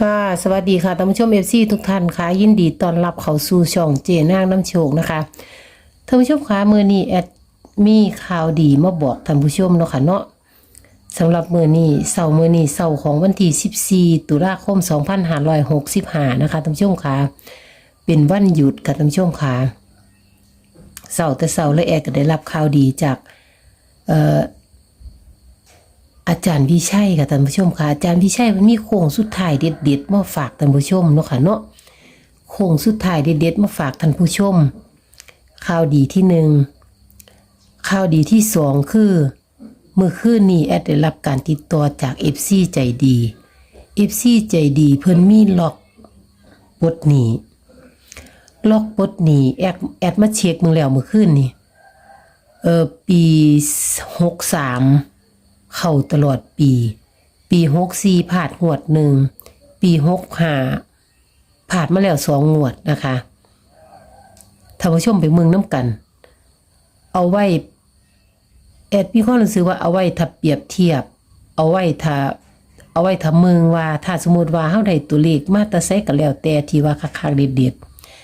ค่ะสวัสดีค่ะท่านผู้ชมเอฟซีทุกท่านค่ะยินดีต้อนรับเข้าสู่ช่องเจนางน้ำโชคนะคะท่านผู้ชมคะมือนี้แอดมีข่าวดีมาบอกท่านผู้ชมเนาะค่ะเนาะสำหรับมือนี้เสาร์มือนี้เสาร์ของวันที่14 ตุลาคม 2565นะคะท่านผู้ชมคะเป็นวันหยุดค่ะท่านผู้ชมคะเสาร์แต่เสาร์และแอดก็ได้รับข่าวดีจากเอ่อ อาจารย์วิชัยค่ะท่านผู้ชมค่ะอาจารย์วิชัยมันมีโค้งสุดท้ายเด็ดๆมาฝากท่านผู้ชมเนาะค่ะเนาะโค้งสุดท้ายเด็ดๆมาฝากท่านผู้ชมข่าวดีที่หนึ่งข่าวดีที่สองคือเมื่อคืนนี้แอดได้รับการติดต่อจากเอฟซีใจดีเอฟซีใจดีเพิ่นมีล็อกปลดหนีล็อกปลดหนีแอดแอดมาเช็คมึงแล้วเมื่อคืนนี้เออปีหกสาม เข้าตลอดปี ปีหกสี่ผ่านงวดหนึ่ง ปีหกห้าผ่านมาแล้วสองงวดนะคะท่านผู้ชมไปเมืองน้ำกัน เอาไว้แอดมีความรู้สึกว่าเอาไว้ถ้าเปรียบเทียบ เอาไว้ถ้าเอาไว้ถ้าเมืองว่า ถ้าสมมติว่าเฮาได้ตัวเลขมาตะไซก็แล้วแต่ที่ว่าคักๆเด็ด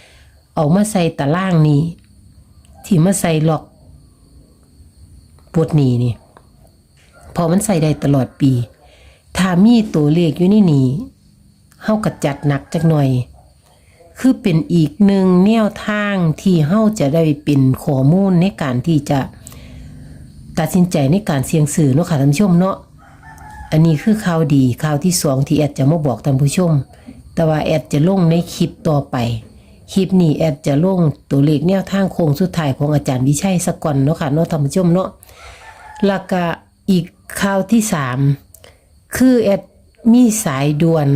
ๆเอามาใส่ตารางนี้ที่มาใส่ล็อกปวดหนีนี่ อมันใส่ได้ตลอดปี ถ้ามีตัวเลขอยู่นี่นี่เฮาก็จัดหนักจักหน่อย คือเป็นอีกหนึ่งแนวทางที่เฮาจะได้เป็นข้อมูลในการที่จะตัดสินใจในการเสี่ยงสื่อเนาะค่ะท่านผู้ชมเนาะอันนี้คือข่าวดีข่าวที่สองที่แอดจะมาบอกท่านผู้ชม แต่ว่าแอดจะลงในคลิปต่อไป คลิปนี้แอดจะลงตัวเลขแนวทางโค้งสุดท้ายของอาจารย์วิชัยสกอนเนาะค่ะเนาะท่านผู้ชมเนาะแล้วก็อีก ข่าวที่สามคือแอดมีสายด่วน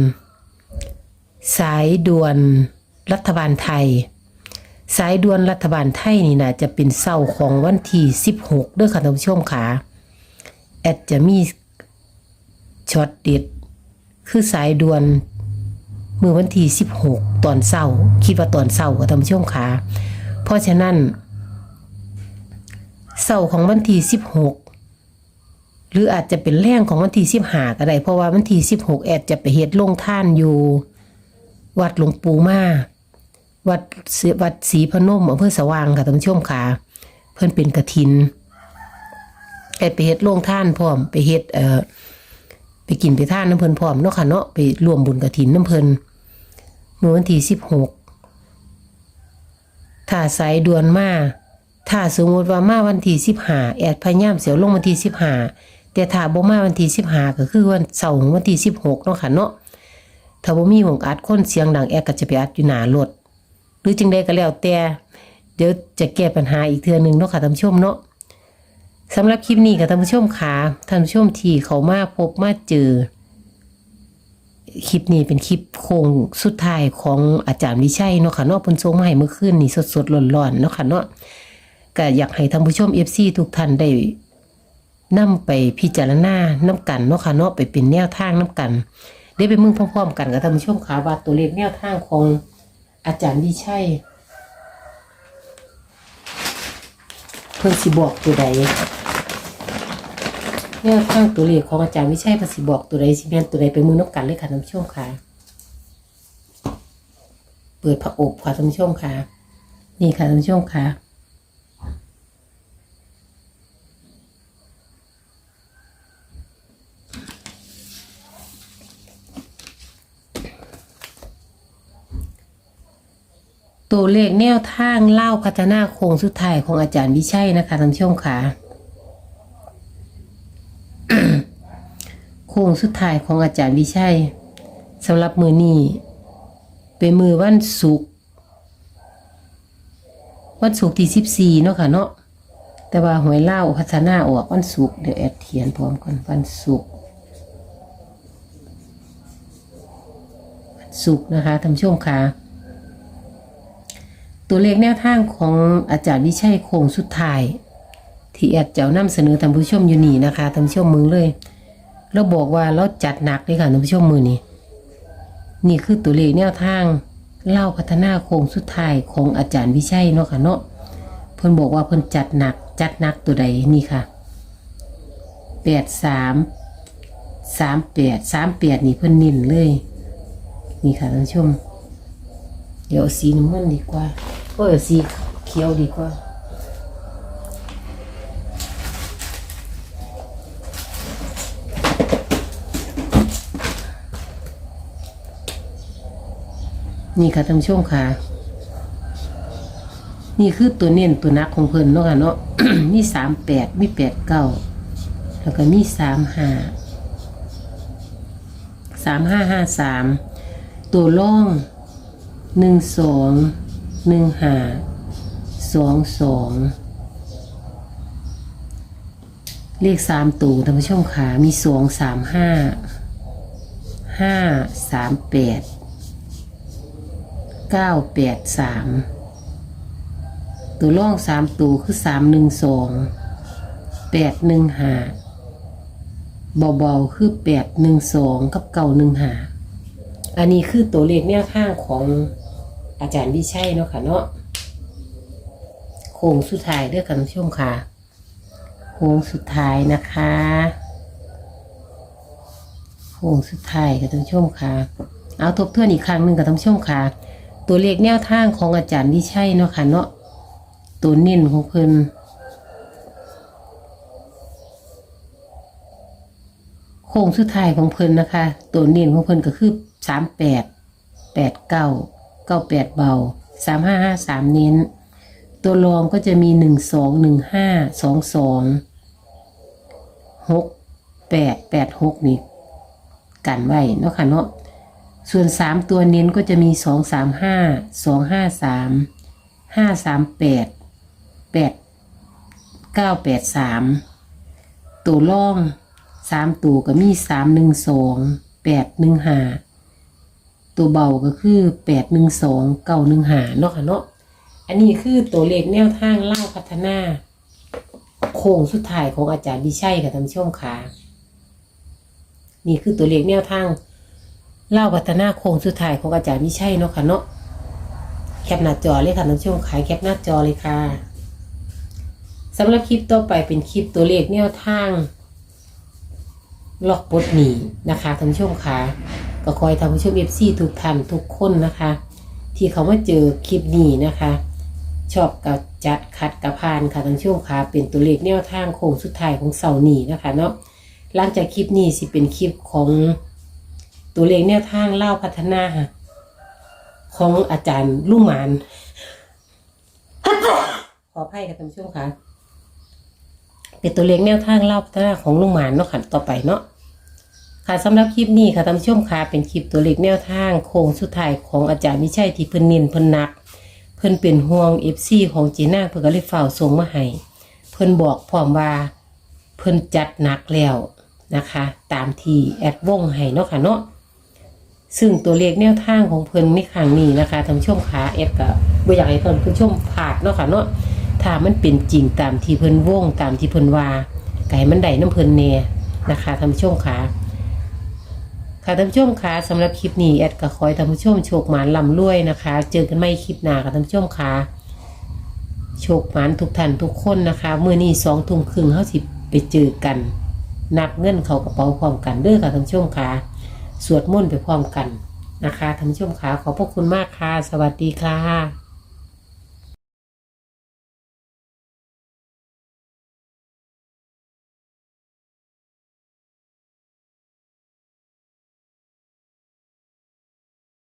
สายด่วนรัฐบาลไทย สายด่วนรัฐบาลไทยนี่นะจะเป็นเศร้าของวันที่16เด้อค่ะท่านผู้ชมค่ะแอดจะมีช็อตเด็ดคือสายด่วนเมื่อวันที่16ตอนเศร้า คิดว่าตอนเศร้าค่ะท่านผู้ชมค่ะเพราะฉะนั้นเสาร์ของวันที่สิบหก หรืออาจจะเป็นแรงของวันที่สิบห้าก็ได้เพราะว่าวันที่สิบหกแอดจะไปเฮ็ดลงท่านอยู่ วัดหลวงปู่มาวัดวัดศรีพนมอำเภอสว่างค่ะท่านผู้ชมค่ะ เพิ่อนเป็นกระถินแอดไปเฮ็ดลงท่านพร้อมไปเฮ็ดเอ่อไปกินไปท่านน้ำเพลินพร้อมเนาะค่ะเนาะไปรวมบุญกระถินน้ำเพลินเมื่อวันที่สิบหกถ้าสายด่วนมาถ้าสมมติว่ามาวันที่สิบห้าแอดพยายามเสียวลงวันที่สิบห้า แต่ถ้าบ่มาวันที่สิบห้าก็คือวันเสาร์วันที่สิบหกเนาะค่ะเนาะถ้าบ่มีหงอัดคนเสียงดังแอดก็จะไปอัดอยู่หน้ารถหรือจึงใดก็แล้วแต่เดี๋ยวจะแก้ปัญหาอีกเทื่อหนึงเนาะค่ะท่านผู้ชมเนาะสำหรับคลิปนี้ค่ะท่านผู้ชมค่ะท่านผู้ชมที่เขามาพบมาเจอคลิปนี้เป็นคลิปโค้งสุดท้ายของอาจารย์วิชัยเนาะค่ะเนาะพนส่งมาให้เมื่อคืนนี้สดๆร้อนๆเนาะค่ะเนาะก็อยากให้ท่านผู้ชม FC ทุกท่านได้ นำไปพิจารณานํกันเนาะค่ะเนาะไปเป็นแนวทางนํกันได้ไปมึงพร้อมๆกันกับท่านผู้ชมค่ะว่าตัวเลขแนวทางของอาจารย์วิชัยเพิ่นสิบอกตัวใดแนวทางตัวเลขของอาจารย์วิชัยภาษีบอกตัวใดสิแม่นตัวใดไปมือนกกันเลยค่ะท่านผู้ชมค่ะเปิดพระอบค่ะท่านผู้ชมค่ะนี่ค่ะท่านผู้ชมค่ะ ตัวเลขแนวทางเล่าพัฒนาโครงสุดท้ายของอาจารย์วิชัยนะคะท่านผู้ชมค่ะโค้งสุดท้ายของอาจารย์วิชัยสำหรับมือนี้เป็นมือวันศุกร์วันศุกร์ที่สิบสี่เนาะค่ะเนาะแต่ว่าหวยเล่าพัฒนาออกวันศุกร์เดี๋ยวแอดเขียนพร้อมกันวันศุกร์วันศุกร์นะคะท่านผู้ชมค่ะ ตัวเลขแนวทางของอาจารย์วิชัยโคงสุดท้าย ที่แอดเจะเอานำเสนอท่านผู้ชมอยู่นี่นะคะท่านผู้ชมมึงเลยเราบอกว่าเราจัดหนักเลยค่ะท่านผู้ชมมือนี้นี่คือตัวเลขแนวทางเล่าพัฒนาโครงสุดท้ายของอาจารย์วิชัยเนาะค่ะเนาะเพิ่นบอกว่าเพิ่นจัดหนักจัดหนักตัวใดนี่ค่ะแปดสามสามแปดสามแปดนี่เพิ่นนิ่นเลย นี่ค่ะท่านผู้ชม ดี๋ยวเอาสีน้ำเงินดีกว่าก็เอาสีเขียวดีกว่านี่ค่ะท่านผู้ชมค่ะ นี่คือตัวเน้นตัวนักของเพิ่นเนาะค่ะเนาะมีสามแปดมีแปดเก้าแล้วก็มีสามห้าสามห้าห้าสามตัวล่อง หนึ่งสองหนึ่งห้าสองสองเลขสามตัวท่านผู้ชมค่ะมีสองสามห้าห้าสามแปดเก้าแปดสามตัวล่องสามตัวคือสามหนึ่งสองแปดหนึ่งหาเบาๆคือแปดหนึ่งสองกับเก้าหนึ่งหาอันนี้คือตัวเลขแนวข้างของ อาจารย์วิชัยเนาะค่ะเนาะโค้งสุดท้ายเด้อค่ะท่านผู้ชมค่ะโค้งสุดท้ายนะคะโค้งสุดท้ายค่ะท่านผู้ชมค่ะ เอาทบทวนอีกครั้งหนึ่งกับท่านผู้ชมค่ะ ตัวเลขแนวทางของอาจารย์วิชัยเนาะค่ะเนาะตัวเน้นของเพิ่นโค้งสุดท้ายของเพิ่นนะคะ ตัวเน้นของเพิ่นก็คือสามแปดแปดเก้า เก้าแปดเบาสามห้าห้าสามเน้น ตัวรองก็จะมีหนึ่งสองหนึ่งห้าสองสองหกแปดแปดหกนี่กันไว้เนาะค่ะเนาะส่วนสามตัวเน้นก็จะมีสองสามห้าสองห้าสามห้าสามแปดแปดเก้าแปดสามตัวล่องสามตัวก็มีสามหนึ่งสองแปดหนึ่งห้า ตัวเบาก็คือแปดหนึ่งสองเก้าหนึ่งหาเนาะค่ะเนาะอันนี้คือตัวเลขแนวทางเล่าพัฒนา โค้งสุดท้ายของอาจารย์ดิชัยค่ะท่านผู้ชมค่ะนี่คือตัวเลขแนวทางเล่าพัฒนาโครงสุดท้ายของอาจารย์วิชัยเนาะค่ะเนาะแคปหน้าจอเลยค่ะท่านผู้ชมขายแคปหน้าจอเลยค่ะสำหรับคลิปต่อไปเป็นคลิปตัวเลขแนวทางล็อกปดหนีนะคะท่านผู้ชมค่ะ ก็คอยท่านผู้ชมเอฟซีทุกท่านทุกคนนะคะ ที่เขามาเจอคลิปนี้นะคะ ชอบกับจัดคัดกับพานค่ะท่านผู้ชมค่ะเป็นตัวเลขแนวทางโค้งสุดท้ายของเสาร์นี้นะคะเนาะหลังจากคลิปนี้สิเป็นคลิปของตัวเลขแนวทางเล่าพัฒนาค่ะของอาจารย์ลุงหมานขออภัยค่ะท่านผู้ชมค่ะ เป็นตัวเลขแนวทางเล่าพัฒนาของลุงหมานเนาะค่ะต่อไปเนาะ ค่ะสำหรับคลิปนี้ค่ะท่านผู้ชมค่ะเป็นคลิปตัวเลขแนวทางโค้งสุดท้ายของอาจารย์มิชัยที่เพิ่นเน้นเพิ่นหนัก เพิ่นเป็นห่วงเอฟซีของจีน่าเพิ่นก็เลยฝ่าส่งมาให้เพิ่นบอกพร้อมว่าเพิ่นจัดหนักแล้วนะคะ ตามที่แอดวงให้เนาะค่ะเนาะซึ่งตัวเลขแนวทางของเพิ่นในครั้งนี้นะคะท่านผู้ชมขาแอดก็บ่อยากให้ท่านผู้ชมพลาดเนาะค่ะเนาะถ้ามันเป็นจริงตามที่เพิ่นวงตามที่เพิ่นว่าไก็ให้มันได้น้ำเพิ่นแน่นะคะท่านผู้ชมขา ค่ะท่านผู้ชมขาสำหรับคลิปนี้แอดก็ขอให้ท่านผู้ชมโชคหมานลำรวยนะคะ เจอกันใหม่คลิปหน้าค่ะท่านผู้ชมขาโชคหมานทุกท่านทุกคนนะคะเมื้อนี้สองทุ่มครึ่งเฮาสิไปเจอกัน นับเงินเขากระเป๋าพร้อมกันเด้อค่ะท่านผู้ชมคะสวดมนต์ไปพร้อมกันนะคะท่านผู้ชมคะขอบพระคุณมากค่ะ สวัสดีค่ะ